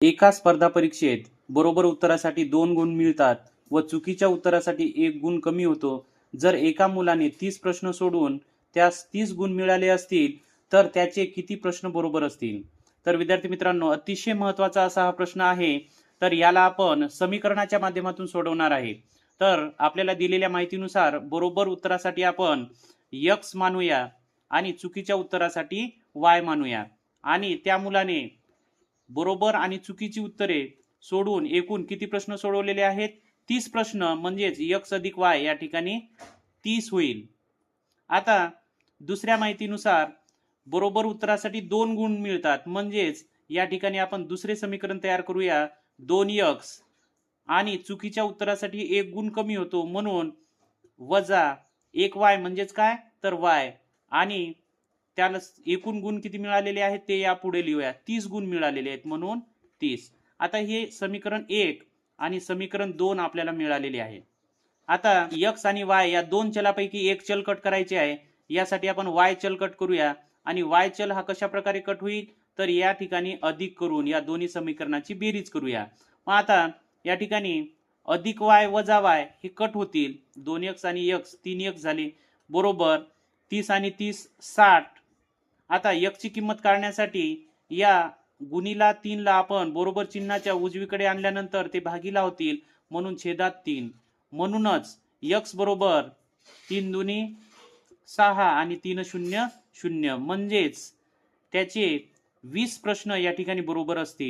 एका स्पर्धा परीक्षेत बरोबर उत्तरासाठी दोन गुण मिळतात व चुकीच्या उत्तरासाठी एक गुण कमी होतो. जर एका मुलाने तीस प्रश्न सोडून त्यास तीस गुण मिळाले असतील तर त्याचे किती प्रश्न बरोबर असतील? तर विद्यार्थी मित्रांनो अतिशय महत्त्वाचा असा हा प्रश्न आहे. तर याला आपण समीकरणाच्या माध्यमातून सोडवणार आहे. तर आपल्याला दिलेल्या माहितीनुसार बरोबर उत्तरासाठी आपण यक्स मानूया आणि चुकीच्या उत्तरासाठी वाय मानूया. आणि त्या मुलाने बरोबर आणि चुकीची उत्तरे सोडून एकूण किती प्रश्न सोडवलेले आहेत? तीस प्रश्न म्हणजेच यक्स अधिक वाय या ठिकाणी तीस होईल. आता दुसऱ्या माहितीनुसार बरोबर उत्तरासाठी दोन गुण मिळतात. म्हणजेच या ठिकाणी आपण दुसरे समीकरण तयार करूया. दोन यक्स आणि चुकीच्या उत्तरासाठी एक गुण कमी होतो म्हणून वजा एक वाय म्हणजेच काय? तर वाय. आणि त्याला एकूण गुण किती मिळालेले आहेत ते यापुढे लिहूया. तीस गुण मिळालेले आहेत म्हणून तीस. आता हे समीकरण एक आणि समीकरण दोन आपल्याला मिळालेले आहे. आता यक्स आणि वाय या दोन चलापैकी एक चल कट करायचे आहे. यासाठी आपण वाय चल कट करूया. आणि वाय चल हा कशा प्रकारे कट होईल? तर या ठिकाणी अधिक करून या दोन्ही समीकरणाची बेरीज करूया. मग आता या ठिकाणी अधिक वाय वजा वाय हे कट होतील. दोन एक्स आणि यक्स तीन एक झाले. बरोबर तीस आणि तीस साठ. आता यकची किंमत काढण्यासाठी या गुणीला तीनला आपण बरोबर चिन्हाच्या उजवीकडे आणल्यानंतर ते भागीला होतील म्हणून छेदात तीन. म्हणूनच यक्स बरोबर तीन दुनी सहा आणि तीन शून्य शून्य. म्हणजेच त्याचे वीस प्रश्न या ठिकाणी बरोबर असतील.